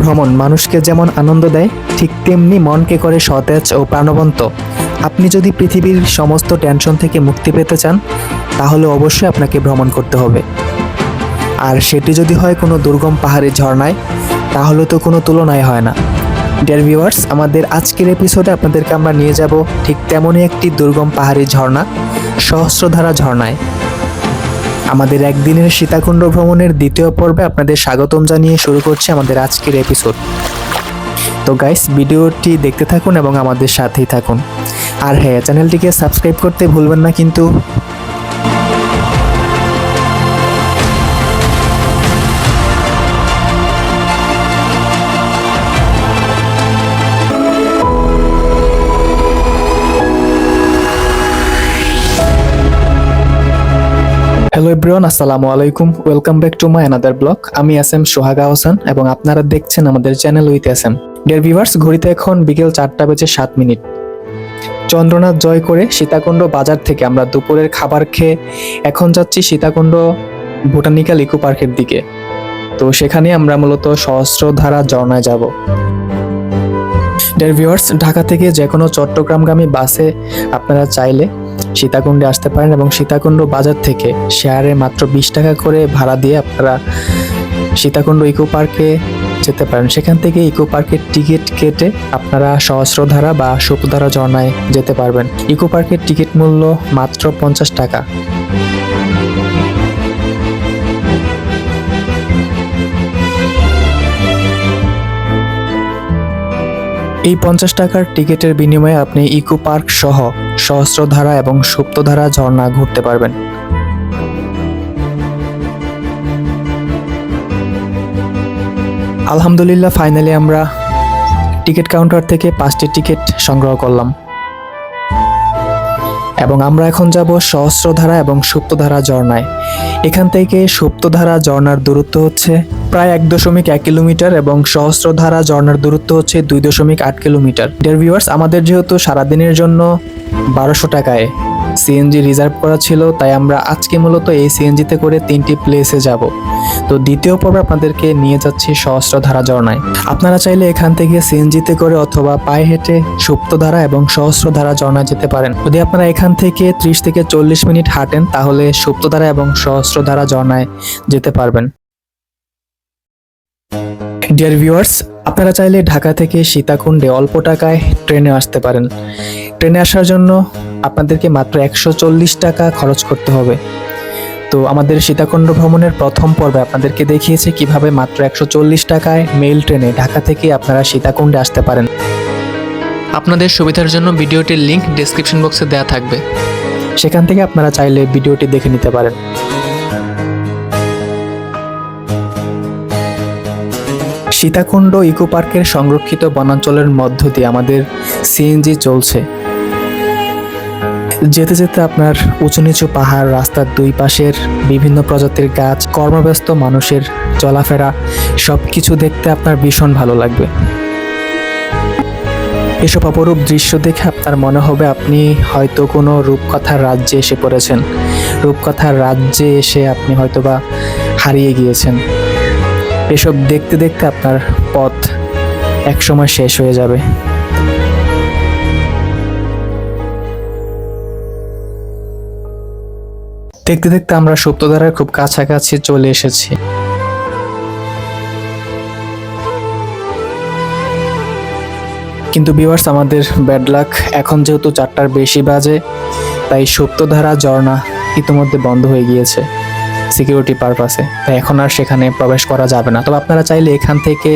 ভ্রমণ, মানুষকে যেমন আনন্দ দেয়, ঠিক তেমনি মনকে করে সতেজ ও প্রাণবন্ত। আপনি যদি পৃথিবীর সমস্ত টেনশন থেকে মুক্তি পেতে চান, তাহলে অবশ্যই আপনাকে ভ্রমণ করতে হবে। আর সেটি যদি হয় কোনো দুর্গম পাহাড়ি ঝর্ণায়, তাহলে তো কোনো তুলনায় হয় না। ডিয়ার ভিউয়ার্স আমাদের আজকের এপিসোডে আপনাদেরকে আমরা নিয়ে যাব ঠিক তেমনই একটি দুর্গম পাহাড়ি ঝর্ণা, সহস্রধারা ঝর্ণায়। আমাদের একদিনের সীতাকুণ্ড ভ্রমণের দ্বিতীয় পর্বে আপনাদের স্বাগতম জানিয়ে শুরু করছি আমাদের আজকের এপিসোড তো গাইস ভিডিওটি দেখতে থাকুন এবং আমাদের সাথেই থাকুন। আর হ্যাঁ চ্যানেলটিকে সাবস্ক্রাইব করতে ভুলবেন না কিন্তু। এভরিওয়ান আসসালামু আলাইকুম welcome back to my another blog আমি এস এম সোহাগা হোসেন এবং আপনারা দেখছেন আমাদের channel with S M dear viewers ঘড়িতে এখন বিকেল চারটা বেজে সাত মিনিট। চন্দ্রনাথ জয় করে সীতাকুণ্ড বাজার থেকে আমরা দুপুরের খাবার খেয়ে এখন যাচ্ছি সীতাকুণ্ড বোটানিক্যাল ইকো পার্কের দিকে। তো সেখানে আমরা মূলত সহস্রধারা ঝর্ণায় যাব। ডিয়ার ভিউয়ার্স ঢাকা থেকে যে কোনো চট্টগ্রামগামী বাসে আপনারা চাইলে সীতাকুণ্ডে আসতে পারেন এবং সীতাকুণ্ড বাজার থেকে শেয়ারে মাত্র বিশ টাকা করে ভাড়া দিয়ে আপনারা সীতাকুণ্ড ইকো পার্কে যেতে পারেন। সেখান থেকে ইকো পার্কের টিকিট কেটে আপনারা সহস্রধারা বা সুপধারা ঝর্ণায় যেতে পারবেন। ইকো পার্কের টিকিট মূল্য মাত্র পঞ্চাশ টাকা। এই পঞ্চাশ টাকার টিকিটের বিনিময়ে আপনি ইকো পার্ক সহ সহস্রধারা এবং সুপ্তধারা ঝর্ণা ঘুরতে পারবেন। আলহামদুলিল্লাহ, ফাইনালি আমরা টিকিট কাউন্টার থেকে পাঁচটি টিকিট সংগ্রহ করলাম। এবং আমরা এখন যাব সহস্রধারা এবং সুপ্তধারা ঝর্ণায়। এখান থেকে সুপ্তধারা ঝর্ণার দূরত্ব হচ্ছে প্রায় এক দশমিক এক কিলোমিটার এবং সহস্রধারা ঝর্ণার দূরত্ব হচ্ছে দুই দশমিক আট কিলোমিটার। ডিয়ার ভিউয়ার্স আমাদের যেহেতু সারাদিনের জন্য বারোশো টাকায়। সিএনজি রিজার্ভ করা ছিল, তাই আমরা আজকে মূলত এই সিএনজিতে করে তিনটি প্লেসে যাব। তো দ্বিতীয় পর্বে আপনাদেরকে নিয়ে যাচ্ছি সহস্রধারা ঝর্ণায়। আপনারা চাইলে এখান থেকে সিএনজিতে করে অথবা পায়ে হেঁটে সুপ্তধারা এবং সহস্রধারা ঝর্ণায় যেতে পারেন। যদি আপনারা এখান থেকে ত্রিশ থেকে চল্লিশ মিনিট হাঁটেন, তাহলে সুপ্তধারা এবং সহস্রধারা ঝর্ণায় যেতে পারবেন। ডিয়ার ভিউয়ার্স আপনারা চাইলে ঢাকা থেকে সীতাকুণ্ডে অল্প টাকায় ট্রেনে আসতে পারেন। ট্রেনে আসার জন্য আপনাদেরকে মাত্র একশো চল্লিশ টাকা খরচ করতে হবে। তো আমাদের সীতাকুণ্ড ভ্রমণের প্রথম পর্বে আপনাদেরকে দেখিয়েছে কীভাবে মাত্র একশো চল্লিশ টাকায় মেল ট্রেনে ঢাকা থেকে আপনারা সীতাকুণ্ডে আসতে পারেন। আপনাদের সুবিধার জন্য ভিডিওটির লিঙ্ক ডেসক্রিপশন বক্সে দেওয়া থাকবে। সেখান থেকে আপনারা চাইলে ভিডিওটি দেখে নিতে পারেন। সীতাকুণ্ড ইকো পার্কের সংরক্ষিত বনাঞ্চলের মধ্য দিয়ে আমাদের সিএনজি চলছে। যেতে যেতে আপনার উঁচু নিচু পাহাড়, রাস্তার দুই পাশের বিভিন্ন প্রজাতির গাছ, কর্মব্যস্ত মানুষের চলাফেরা সব কিছু দেখতে আপনার ভীষণ ভালো লাগবে। এসব অপরূপ দৃশ্য দেখে আপনার মনে হবে আপনি হয়তো কোনো রূপকথার রাজ্যে এসে পড়েছেন। রূপকথার রাজ্যে এসে আপনি হয়তোবা হারিয়ে গিয়েছেন। এসব দেখতে দেখতে আপনার পথ একসময় শেষ হয়ে যাবে। দেখতে দেখতে আমরা সুপ্তধারার খুব কাছাকাছি চলে এসেছি। কিন্তু বিভার্স আমাদের ব্যাড লাক এখন যেহেতু চারটার বেশি বাজে, তাই সুপ্তধারা, ঝর্ণা ইতিমধ্যে বন্ধ হয়ে গিয়েছে। সিকিউরিটি পারপাসে তাই এখন আর সেখানে প্রবেশ করা যাবে না। তবে আপনারা চাইলে এখান থেকে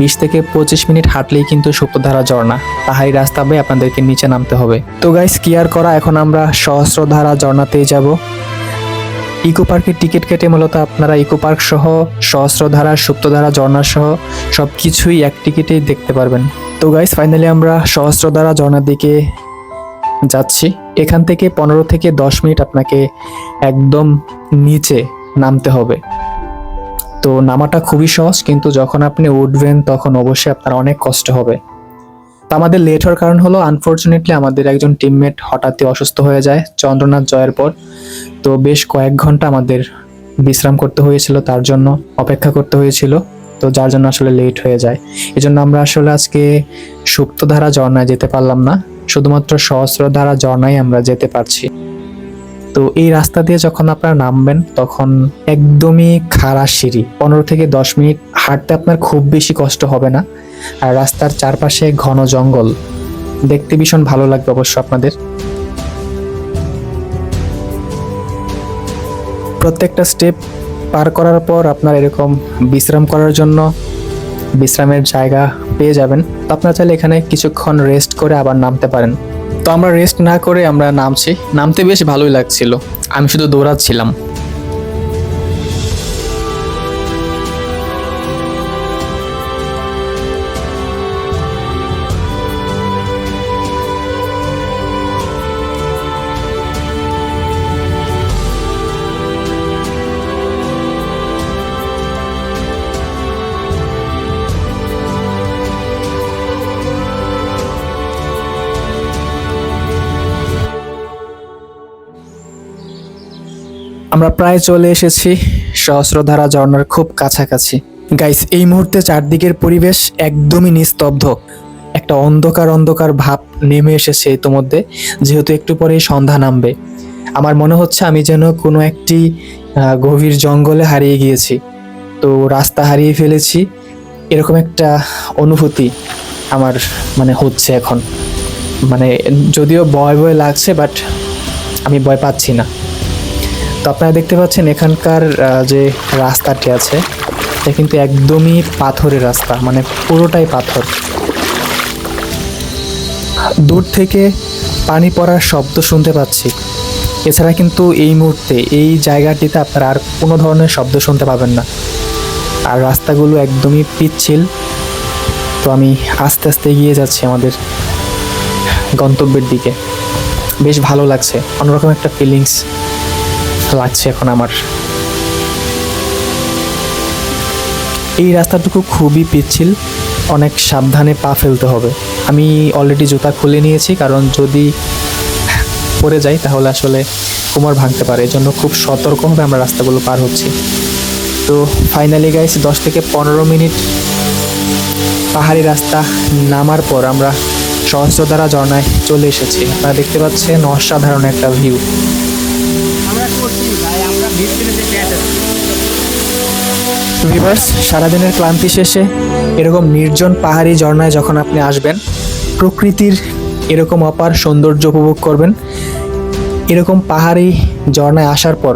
বিশ থেকে পঁচিশ মিনিট হাঁটলেই কিন্তু সুপ্তধারা ঝর্ণা, পাহাড়ি রাস্তা বেয়ে আপনাদেরকে নিচে নামতে হবে। তো গাইস কি আর করা, এখন আমরা সহস্রধারা ঝর্ণাতেই যাব। ইকো পার্কের টিকিট কেটে মূলত আপনারা ইকো পার্ক সহ, সহস্রধারা, সুপ্তধারা, ঝর্ণা সহ সব কিছুই এক টিকিটেই দেখতে পারবেন। তো গাইস ফাইনালি আমরা সহস্রধারা ঝর্ণার দিকে যাচ্ছি। এখান থেকে পনেরো থেকে দশ মিনিট আপনাকে একদম নিচে নামতে হবে। তো নামাটা খুবই সহজ, কিন্তু যখন আপনি উঠবেন, তখন অবশ্যই আপনার অনেক কষ্ট হবে। তো আমাদের লেট হওয়ার কারণ হলো আনফর্চুনেটলি আমাদের একজন টিমমেট হঠাৎই অসুস্থ হয়ে যায়, চন্দ্রনাথ জয়ের পর। তো বেশ কয়েক ঘণ্টা আমাদের বিশ্রাম করতে হয়েছিল, তার জন্য অপেক্ষা করতে হয়েছিল। তো যার জন্য আসলে লেট হয়ে যায়। এজন্য আমরা আসলে আজকে সুপ্তধারা ঝর্ণায় যেতে পারলাম না, শুধুমাত্র সহস্রধারা ঝর্ণায় আমরা যেতে পারছি। তো এই রাস্তা দিয়ে যখন আপনারা নামবেন, তখন একদমই খাড়া সিঁড়ি। পনেরো থেকে দশ মিনিট হাঁটতে আপনার খুব বেশি কষ্ট হবে না। আর রাস্তার চারপাশে ঘন জঙ্গল। দেখতে ভীষণ ভালো লাগবে অবশ্য আপনাদের। প্রত্যেকটা স্টেপ পার করার পর আপনার এরকম বিশ্রাম করার জন্য বিশ্রামের জায়গা পেয়ে যাবেন। তো আপনারা চাইলে এখানে কিছুক্ষণ রেস্ট করে আবার নামতে পারেন। তো আমরা রেস্ট না করে আমরা নামছি। নামতে বেশ ভালোই লাগছিল। আমি শুধু দৌড়াচ্ছিলাম। আমরা প্রায় চলে এসেছি সহস্রধারা ঝর্ণার খুব কাছাকাছি। গাইস এই মুহূর্তে চারদিকের পরিবেশ একদমই নিস্তব্ধ। একটা অন্ধকার অন্ধকার ভাব নেমে এসেছে ইতোমধ্যে যেহেতু একটু পরেই সন্ধ্যা নামবে। আমার মনে হচ্ছে আমি যেন কোনো একটি গভীর জঙ্গলে হারিয়ে গিয়েছি। তো রাস্তা হারিয়ে ফেলেছি, এরকম একটা অনুভূতি আমার মানে হচ্ছে এখন। মানে যদিও ভয় ভয় লাগছে বাট আমি ভয় পাচ্ছি না। তো আপনারা দেখতে পাচ্ছেন এখানকার যে রাস্তাটি আছে, এটা কিন্তু একদমই পাথরের রাস্তা মানে পুরোটাই পাথর। দূর থেকে পানি পড়ার শব্দ শুনতে পাচ্ছি। এছাড়া কিন্তু এই মুহূর্তে, এই জায়গাটিতে আপনারা আর কোনো ধরনের শব্দ শুনতে পাবেন না। আর রাস্তাগুলো একদমই পিচ্ছিল। তো আমি আস্তে আস্তে এগিয়ে যাচ্ছি আমাদের গন্তব্যের দিকে। বেশ ভালো লাগছে, অন্যরকম একটা ফিলিংস লাগছে এখন আমার। এই রাস্তাটুকু খুবই পিচ্ছিল। অনেক সাবধানে পা ফেলতে হবে। আমি অলরেডি জুতা খুলে নিয়েছি, কারণ যদি পড়ে যাই তাহলে আসলে কোমর ভাঙতে পারে। এই জন্য খুব সতর্কভাবে আমরা রাস্তাগুলো পার হচ্ছি। তো ফাইনালি গাইস দশ থেকে পনেরো মিনিট পাহাড়ি রাস্তা নামার পর আমরা সহস্রধারা ঝর্ণায় চলে এসেছি। আপনারা দেখতে পাচ্ছেন অসাধারণ একটা ভিউ করছি ভিভার্স সারাদিনের ক্লান্তি শেষে এরকম নির্জন পাহাড়ি ঝর্ণায় যখন আপনি আসবেন, প্রকৃতির এরকম অপার সৌন্দর্য উপভোগ করবেন, এরকম পাহাড়ি ঝর্ণায় আসার পর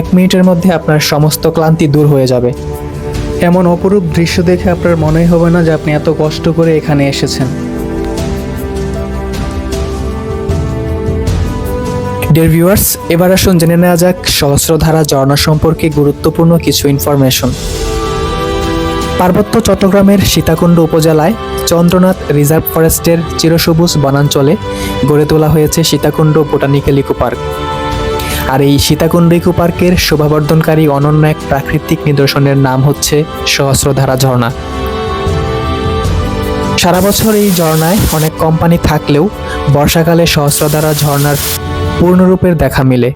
এক মিনিটের মধ্যে আপনার সমস্ত ক্লান্তি দূর হয়ে যাবে। এমন অপরূপ দৃশ্য দেখে আপনার মনেই হবে না যে আপনি এত কষ্ট করে এখানে এসেছেন। ডিয়ার ভিউয়ার্স এবার আসুন জেনে নেওয়া যাক সহস্রধারা ঝর্ণা সম্পর্কে গুরুত্বপূর্ণ কিছু ইনফরমেশন পার্বত্য চট্টগ্রামের সীতাকুণ্ড উপজেলায় চন্দ্রনাথ রিজার্ভ ফরেস্টের চিরসবুজ বনাঞ্চলে গড়ে তোলা হয়েছে সীতাকুণ্ড বোটানিক্যাল ইকো পার্ক। আর এই সীতাকুণ্ড ইকো পার্কের শোভাবর্ধনকারী অনন্য এক প্রাকৃতিক নিদর্শনের নাম হচ্ছে সহস্রধারা ঝর্ণা। সারা বছর এই ঝর্ণায় অনেক কোম্পানি থাকলেও বর্ষাকালে সহস্রধারা ঝর্ণার পূর্ণরূপের দেখা মিলে।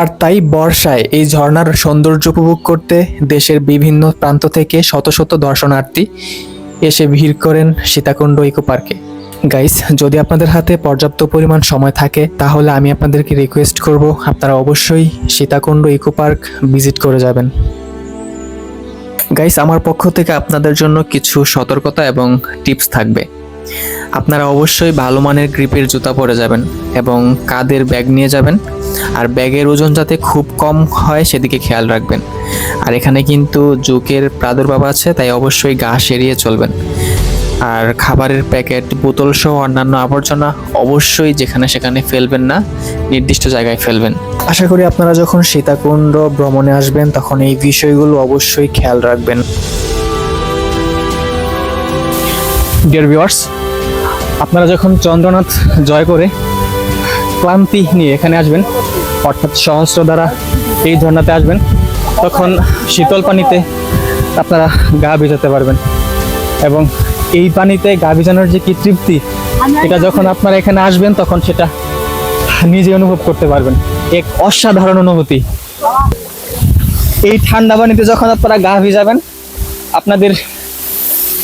আর তাই বর্ষায় এই ঝর্ণার সৌন্দর্য উপভোগ করতে দেশের বিভিন্ন প্রান্ত থেকে শত শত দর্শনার্থী এসে ভিড় করেন সীতাকুণ্ড ইকো পার্কে। গাইস, যদি আপনাদের হাতে পর্যাপ্ত পরিমাণ সময় থাকে, তাহলে আমি আপনাদেরকে রিকোয়েস্ট করব, আপনারা অবশ্যই সীতাকুণ্ড ইকো পার্ক ভিজিট করে যাবেন। গাইস, আমার পক্ষ থেকে আপনাদের জন্য কিছু সতর্কতা এবং টিপস থাকবে। আপনারা অবশ্যই ভালো মানের গ্রিপের জুতা পরে যাবেন এবং কাদের ব্যাগ নিয়ে যাবেন। আর ব্যাগের ওজন যাতে খুব কম হয় সেদিকে খেয়াল রাখবেন। আর এখানে কিন্তু জুকের প্রাদুর্ভাব আছে, তাই অবশ্যই ঘাস এড়িয়ে চলবেন। আর খাবারের প্যাকেট, বোতল সহ অন্যান্য আবর্জনা অবশ্যই যেখানে সেখানে ফেলবেন না, নির্দিষ্ট জায়গায় ফেলবেন। আশা করি আপনারা যখন সীতাকুণ্ড ভ্রমণে আসবেন, তখন এই বিষয়গুলো অবশ্যই খেয়াল রাখবেন। ডিয়ার ভিউয়ার্স আপনারা যখন চন্দ্রনাথ জয় করে ক্লান্তি নিয়ে এখানে আসবেন, অর্থাৎ সহস্র দ্বারা এই ঝর্ণাতে আসবেন, তখন শীতল পানিতে আপনারা গা ভিজাতে পারবেন। এবং এই পানিতে গা ভিজানোর যে কি তৃপ্তি, এটা যখন আপনারা এখানে আসবেন, তখন সেটা নিজে অনুভব করতে পারবেন। এক অসাধারণ অনুভূতি। এই ঠান্ডা পানিতে যখন আপনারা গা ভিজাবেন, আপনাদের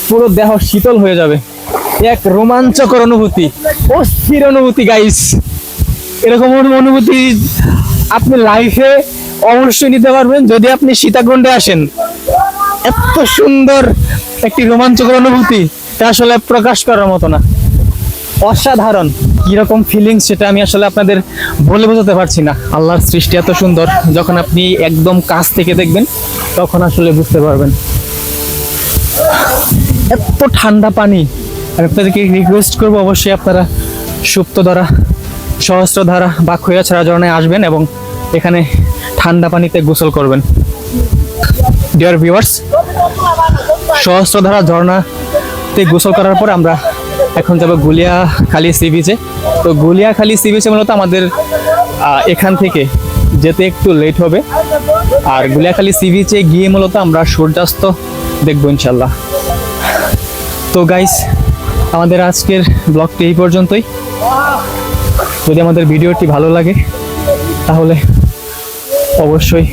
পুরো দেহ শীতল হয়ে যাবে। এক রোমাঞ্চকর অনুভূতি, অস্থির অনুভূতি গাইস এরকম অনুভূতি আপনি লাইফে অবশ্যই নিতে পারবেন যদি আপনি সীতাকুণ্ডে আসেন। এত সুন্দর একটি রোমাঞ্চকর অনুভূতি তা আসলে প্রকাশ করার মতো না। অসাধারণ। কীরকম ফিলিংস সেটা আমি আসলে আপনাদের বলে বোঝাতে পারছি না। আল্লাহর সৃষ্টি এত সুন্দর, যখন আপনি একদম কাছ থেকে দেখবেন, তখন আসলে বুঝতে পারবেন। এত ঠান্ডা পানি আমি আপনাদেরকে রিকোয়েস্ট করব অবশ্যই আপনারা সুপ্তধারা, সহস্রধারা বা খৈয়াছড়া ঝরণায় আসবেন এবং এখানে ঠান্ডা পানিতে গোসল করবেন। ডিয়ার ভিউয়ার্স সহস্রধারা ঝর্ণাতে গোসল করার পর আমরা এখন যাব গুলিয়াখালী সি বিচে তো গুলিয়াখালী সি বিচে মূলত আমাদের এখান থেকে যেতে একটু লেট হবে। আর গুলিয়াখালী সি বিচে গিয়ে মূলত আমরা সূর্যাস্ত দেখব ইনশাল্লাহ। তো গাইস আমাদের আজকের ব্লগটি এই পর্যন্তই। যদি আমাদের ভিডিওটি ভালো লাগে, তাহলে অবশ্যই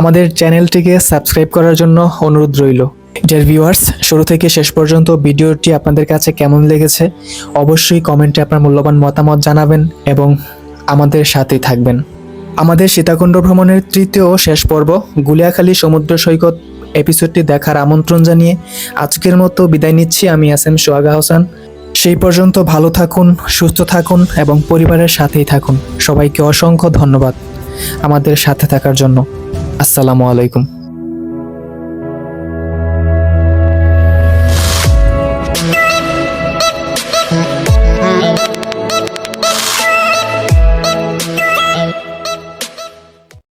আমাদের চ্যানেলটিকে সাবস্ক্রাইব করার জন্য অনুরোধ রইল। ডিয়ার ভিউয়ার্স শুরু থেকে শেষ পর্যন্ত ভিডিওটি আপনাদের কাছে কেমন লেগেছে, অবশ্যই কমেন্টে আপনার মূল্যবান মতামত জানাবেন এবং আমাদের সাথেই থাকবেন। আমাদের সীতাকুণ্ড ভ্রমণের তৃতীয় শেষ পর্ব গুলিয়াখালী সমুদ্র সৈকত এপিসোডটি দেখার আমন্ত্রণ জানিয়ে আজকের মতো বিদায় নিচ্ছি। আমি এস এম সোয়াগা হোসেন। সেই পর্যন্ত ভালো থাকুন, সুস্থ থাকুন এবং পরিবারের সাথেই থাকুন। সবাইকে অসংখ্য ধন্যবাদ আমাদের সাথে থাকার জন্য। আসসালামু আলাইকুম।